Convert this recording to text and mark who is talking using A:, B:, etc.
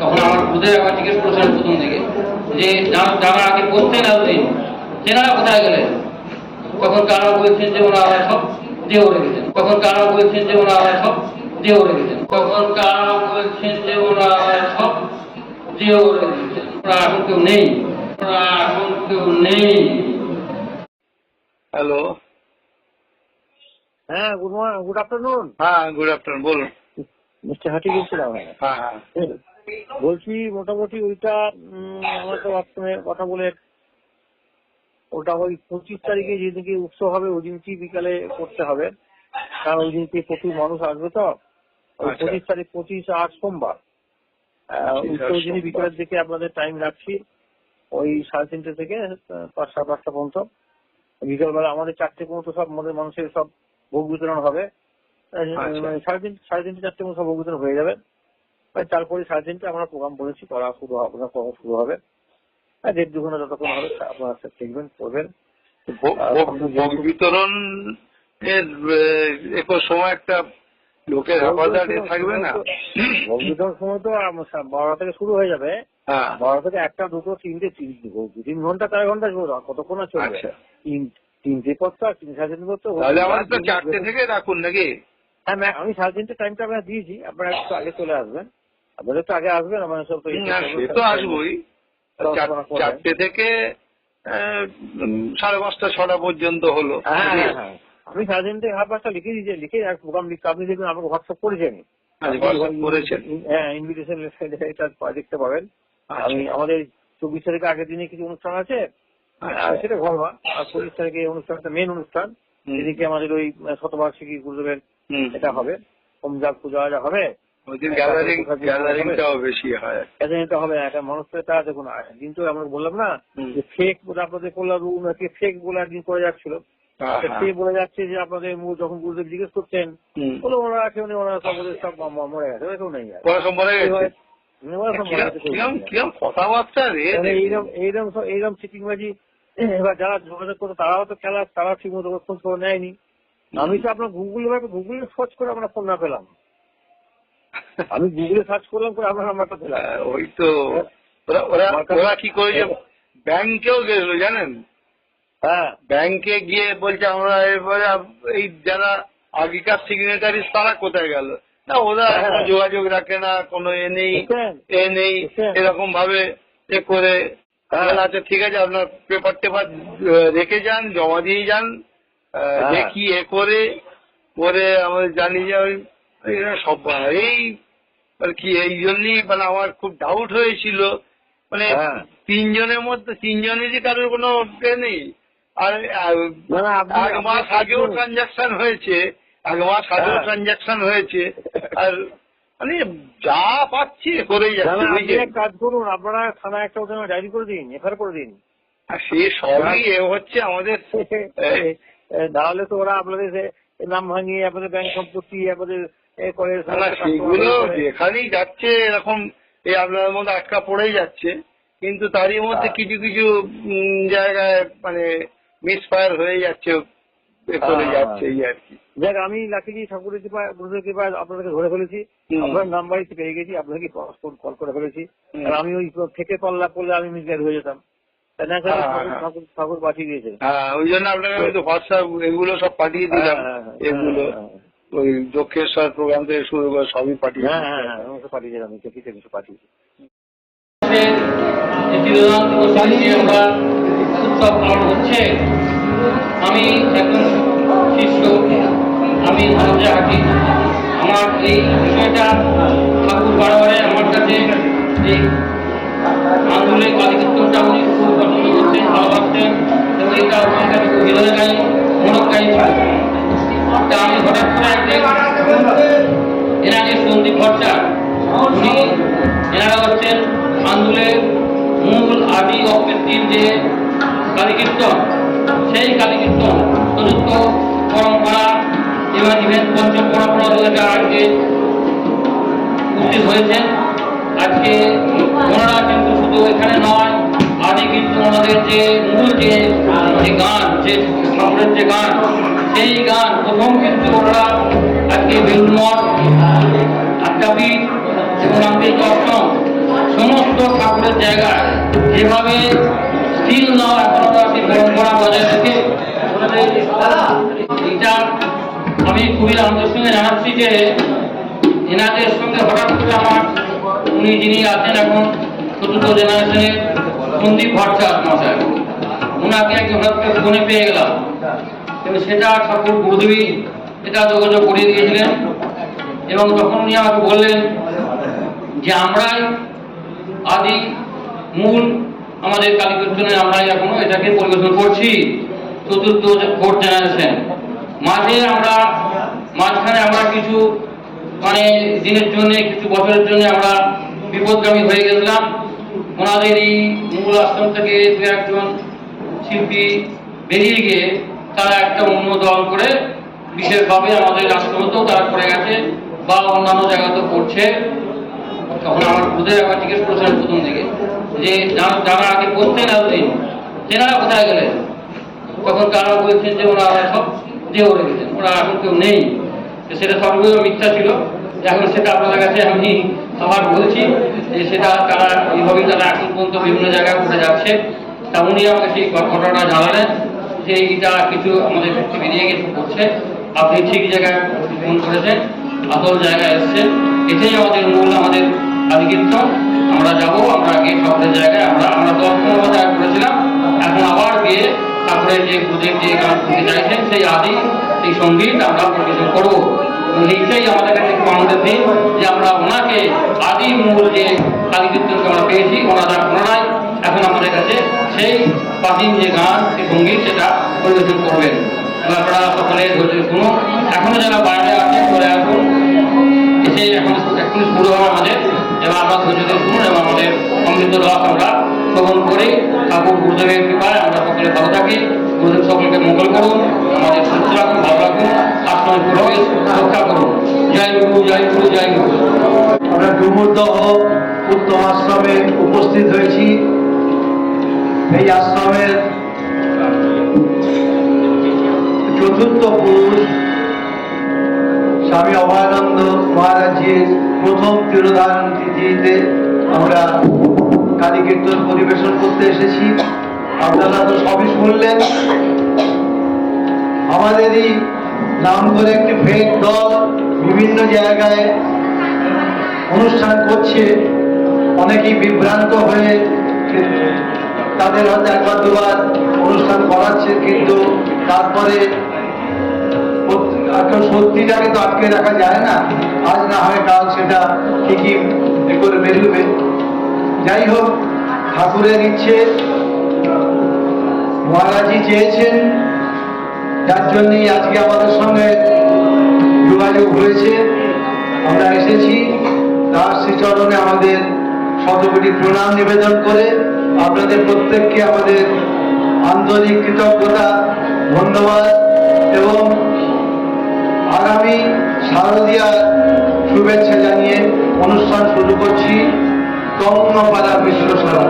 A: তখন আমার বুধে আবার জিজ্ঞেস করেছিলেন প্রথম দিকে যে যারা আগে করতেন এতদিন তেনারা কোথায় গেলেন? তখন তারা বলছেন যে ওনারা সব দেহ রেখেছেন তখন তারা বলছেন যে ওনারা সব দেহ রেখেছেন তখন তারা বলছেন যে ওনারা সব দেহ রেখেছেন ওরা এখন কেউ নেই। ওরা এখন কেউ নেই।
B: হ্যালো।
C: হ্যাঁ গুড মর্নিং গুড আফটারনুন।
B: হ্যাঁ গুড আফটারনুন বলুন।
C: মিস্টার হাটি গেছিলাম
B: হ্যাঁ। হ্যাঁ।
C: বলছি মোটামুটি ওইটা আমরা তো বাথরুমে কথা বলে ওটা ওই পঁচিশ তারিখে যেদিনকে উৎসব হবে ওই বিকালে করতে হবে। কারণ ওই দিনকে প্রচুর মানুষ আসবে তো। ওই
B: আচ্ছা।
C: পঁচিশ তারিখ পঁচিশ আট সোমবার। ওই দিনই বিকালের দিকে আপনাদের টাইম রাখছি। ওই সাড়ে তিনটে থেকে আহ, পাঁচ সাড়ে পাঁচটা পর্যন্ত। বিকালবেলা আমাদের চারটে পর্যন্ত সব আমাদের মানুষের সব ভোগ বিতরণ হবে।
B: আচ্ছা।
C: সাড়ে তিন সাড়ে তিনটে চারটে মতো সব ভোগ বিতরণ হয়ে যাবে। আর তারপরে সাড়ে তিনটে আমরা প্রোগ্রাম করেছি করা শুরু হবে প্রোগ্রাম শুরু হবে। আর দেড় দু ঘণ্টা যতক্ষণ হবে আপনারা দেখবেন করবেন
B: ভোগ- বিতরণ এর একর সময় একটা লোকের হেফাজতে থাকবে না?
C: ভোগ বিতরণ সময় তো বারোটা থেকে শুরু হয়ে যাবে।
B: হ্যাঁ।
C: বারোটা থেকে একটা দুটো তিনটে তিন তিন ঘণ্টা চার ঘণ্টা আর কতক্ষণ আর চলবে?
B: আচ্ছা।
C: তিন তিনটে পর তো আর তিন সাড়ে তিনটে পর তো
B: তাহলে আমাদের তো চারটে থেকে রাখুন নাকি?
C: হ্যাঁ আমি সাড়ে তিনটে টাইমটা আপনার দিয়েছি আপনারা একটু আগে চলে আসবেন। আপনারা একটু আগে আসবেন আমার সব তো
B: সে তো আসবোই। চারটে থেকে সাড়ে পাঁচটা ছটা পর্যন্ত হলো।
C: হ্যাঁ হ্যাঁ হ্যাঁ। আমি সাড়ে তিনটে হাফ পাঁচটা লিখে দিয়েছি লিখে এক প্রোগ্রাম লিখতে। আপনি দেখবেন আমাকে হোয়াটসঅ্যাপ করেছেন।
B: করেছেন।
C: হ্যাঁ ইনভিটেশন এটা দেখতে পাবেন। আমি
B: আচ্ছা।
C: আমাদের চব্বিশ তারিখে আগের দিনে কিছু অনুষ্ঠান আছে।
B: আচ্ছা।
C: সেটা ঘরবা আর পঁচিশ তারিখে অনুষ্ঠানটা মেন অনুষ্ঠান।
B: হুম।
C: এদিকে আমাদের ওই শতবার্ষিকী গুরুদেবের
B: হুম।
C: এটা হবে। হোমজাগ পূজা যা হবে।
B: ওই গ্যাদারিং গ্যাদারিংটাও বেশি হয়।
C: এটা হবে একটা মানুষ দেখুন কিন্তু আমরা বললাম না যে ফেক আপনাদের কল্যাণ রুম ফেক বলে একদিন করে যাচ্ছিল। সে। বলে যাচ্ছে যে আপনাদের যখন গুরুদেব জিজ্ঞেস করছেন বলে ওনারা কেউ নেই ওনারা সব মরে গেছে ওরা কেউ নেই ওরা মরে গেছে,
B: কথাবার্তা
C: এইরকম এইরকম চিটিংবাজি এবার যারা যোগাযোগ করতো তারাও তো খেলা তারা ঠিক মতো খোঁজ খবর নেয়নি আমি তো আপনার গুগলে গুগলে সার্চ করে আমরা ফোন না পেলাম। আমি গুগলে সার্চ করলাম করে আপনার নাম্বারটা
B: হ্যাঁ, ওই তো ওরা ওরা ওরা কি করেছে? ব্যাংকেও গেল জানেন?
C: হ্যাঁ।
B: ব্যাংকে গিয়ে বলছে আমরা আপ- এই যারা আগেকার সিগনেটারি তারা কোথায় গেল? না ওরা
C: হ্যাঁ।
B: যোগাযোগ রাখে না কোনো এ নেই এ নেই এরকম ভাবে এ করে
C: হ্যাঁ।
B: আচ্ছা ঠিক আছে আপনার পেপার টেপার রেখে যান জমা দিয়ে যান
C: হ্যাঁ।
B: দেখি এ করে করে আমাদের জানি যে ওই ওই সব এই আর কি এই জন্যই মানে আমার খুব ডাউট হয়েছিল। মানে
C: হ্যাঁ।
B: তিনজনের মধ্যে তিনজনেরই কারোর কোনো নেই। আর এক মাস আগেও ট্রানজাকশন হয়েছে। এক মাস আগেও
C: হ্যাঁ।
B: ট্রানজাকশন হয়েছে। আর মানে যা পাচ্ছি করেই যাচ্ছে
C: কাজ করুন আপনারা থানায় একটা ওদের ডায়েরি করে দিন এফআইআর করে দিন।
B: আর সে সবই হচ্ছে আমাদের
C: তাহলে তো ওরা আপনাদের নাম ভাঙিয়ে আপনাদের ব্যাংক সম্পত্তি আপনাদের করে
B: সেগুলো যেখানেই যাচ্ছে এরকম এই আপনার মধ্যে আটকা পড়েই যাচ্ছে। কিন্তু তারই মধ্যে
C: হ্যাঁ।
B: কিছু কিছু জায়গায় মানে মিসফায়ার হয়ে যাচ্ছে এ
C: হ্যাঁ,
B: যাচ্ছে এই আর কি।
C: দেখ আমি লাকিলি ঠাকুরের কৃপায় গুরুদেব কৃপায় আপনাদেরকে ধরে ফেলেছি। আপনার নাম্বারই পেয়ে গেছি আপনাকে কল করে ফেলেছি। আর আমি ওই থেকে কল্লা করলে আমি মিসগাইড হয়ে যেতাম।
B: হ্যাঁ,
C: ঠাকুর
B: হ্যাঁ।
C: পাঠিয়ে দিয়েছে।
B: হ্যাঁ ওই জন্য আপনাকে হোয়াটসঅ্যাপ এগুলো সব পাঠিয়ে দিলাম
C: হ্যাঁ, হ্যাঁ,
B: এগুলো।
C: হ্যাঁ,
B: ওই দক্ষেশ্বর প্রোগ্রাম থেকে শুরু করে সবই পাঠিয়ে
C: হ্যাঁ হ্যাঁ হ্যাঁ আমি তো পাঠিয়েছিলাম কিছু পাঠিয়েছি।
A: উৎসব পালন হচ্ছে। আমি একজন শিষ্য আমি হাকি আমার এই বিষয়টা ঠাকুর বারবারে আমার কাছে এই আন্দোলনের মূল আদি অকৃত্রিম যে কালীকীর্তন, সেই কালীকীর্তন চতুর্থ পরম্পরা এবং ইভেন্ট পঞ্চম পরম্পরা এটা আজকে উপস্থিত হয়েছেন আজকে ওনারা কিন্তু শুধু এখানে নয়, আদি কিন্তু ওনাদের যে মূল যে গান, যে ঠাকুরের যে গান, সেই গান প্রথম কিন্তু ওনারা আজকে বেলুমঠ আড্ডাপীঠ এবং রামকৃষ্ণ অষ্টম সমস্ত ঠাকুরের জায়গায় যেভাবে স্টিল নাও এখনও সেই পরম্পরা বজায় রেখে এটা আমি খুবই আনন্দের সঙ্গে জানাচ্ছি যে এনাদের সঙ্গে হঠাৎ করে আমার উনি যিনি আছেন এখন চতুর্থ জেনারেশনের সন্দীপ ভট্টাচার্য মশাই ওনাকে একজন হঠাৎ করে ফোনে পেয়ে গেলাম। কিন্তু সেটা ঠাকুর গুরুদেবী এটা যোগাযোগ করিয়ে দিয়েছিলেন এবং তখন উনি আমাকে বললেন যে আমরাই আদি মূল আমাদের কালীকীর্তনে আমরা এখনও এটাকে পরিবেশন করছি। চতুর্থ ফোর্থ জেনারেশন মাঝে আমরা, মাঝখানে আমরা কিছু মানে দিনের জন্য, কিছু বছরের জন্য আমরা বিপদগামী হয়ে গেছিলাম। ওনাদেরই মূল আশ্রম থেকে দু একজন শিল্পী বেরিয়ে গিয়ে তারা একটা অন্য দল করে বিশেষভাবে আমাদের আশ্রমতেও তারা করে গেছে বা অন্যান্য জায়গাতেও করছে। তখন আমার গুরুদেব একবার জিজ্ঞেস করেছিলেন প্রথম দিকে যে যারা আগে করতেন এতদিন তেনারা কোথায় গেলেন? তখন তারা বলছেন যে ওনারা সব দেহ রেখেছেন ওরা এখন কেউ নেই। সেটা সর্বৈব মিথ্যা ছিল। এখন সেটা আপনাদের কাছে আমি আবার বলছি যে, সেটা তারা এইভাবেই তারা এখন পর্যন্ত বিভিন্ন জায়গায় ঘুরে যাচ্ছে। তা উনি আমাকে সেই ঘটনাটা জানালেন যে এটা কিছু আমাদের বেরিয়ে গেছে করছে আপনি ঠিক জায়গায় ফোন করেছেন, আসল জায়গায় এসছেন। এটাই আমাদের মূল, আমাদের আদিকীর্তন আমরা যাব, আমরা গিয়ে সকলের জায়গায়, আমরা আমরা দশ পনেরো আগে করেছিলাম এখন আবার গিয়ে ঠাকুরের যে গুরুদেব যে গান শুনতে চাইছেন, সেই আদি, সেই সংগীত আমরা পরিবেশন করব। এইটাই আমাদের কাছে একটু আনন্দের দিন যে আমরা ওনাকে আদি মূল যে কালী আমরা পেয়েছি ওনারা ওনারাই এখন আমাদের কাছে সেই প্রাচীন যে গান, সেই সংগীত, সেটা পরিবেশন করবেন। আপনারা সকলে ধৈর্য শুনুন। এখনও যারা বাইরে আছেন, চলে আসুন। এসে এখন এখন শুরু হবে আমাদের আমরা ধৈর্য শুনুন এবং আমাদের রস আমরা শ্রবণ করে। ঠাকুর গুরুদেবের কৃপায় আমরা সকলে ভালো সকলকে মঙ্গল করুন, আমাদের সুস্থ রাখুন, ভালো রাখুন রক্ষা করুন। জয় গুরু জয় গুরু জয় গুরু।
D: উত্তম আশ্রমে উপস্থিত হয়েছি। এই আশ্রমের চতুর্থ পুরুষ স্বামী অভয়ানন্দ মহারাজের প্রথম তিরোধারণ তিথিতে আমরা কালী কীর্তন পরিবেশন করতে এসেছি। আপনারা তো সবই শুনলেন। আমাদেরই নাম করে একটি ফেক দল বিভিন্ন জায়গায় অনুষ্ঠান করছে। অনেকেই বিভ্রান্ত হয়ে তাদের হয়তো একবার দুবার অনুষ্ঠান করাচ্ছে, কিন্তু তারপরে সত্যি- সত্যিটাকে তো আটকে রাখা যায় না? আজ না হয় কাল সেটা ঠিকই করে বেরোবে। যাই হোক ঠাকুরের ইচ্ছে মহারাজই চেয়েছেন। যার জন্যই আজকে আমাদের সঙ্গে যোগাযোগ হয়েছে। আমরা এসেছি। তার শ্রীচরণে আমাদের শতকোটি প্রণাম নিবেদন করে আপনাদের প্রত্যেককে আমাদের আন্তরিক কৃতজ্ঞতা, ধন্যবাদ এবং আগামী শারদীয়া শুভেচ্ছা জানিয়ে অনুষ্ঠান শুরু করছি। তন্নপাড়া বিশ্ব সভা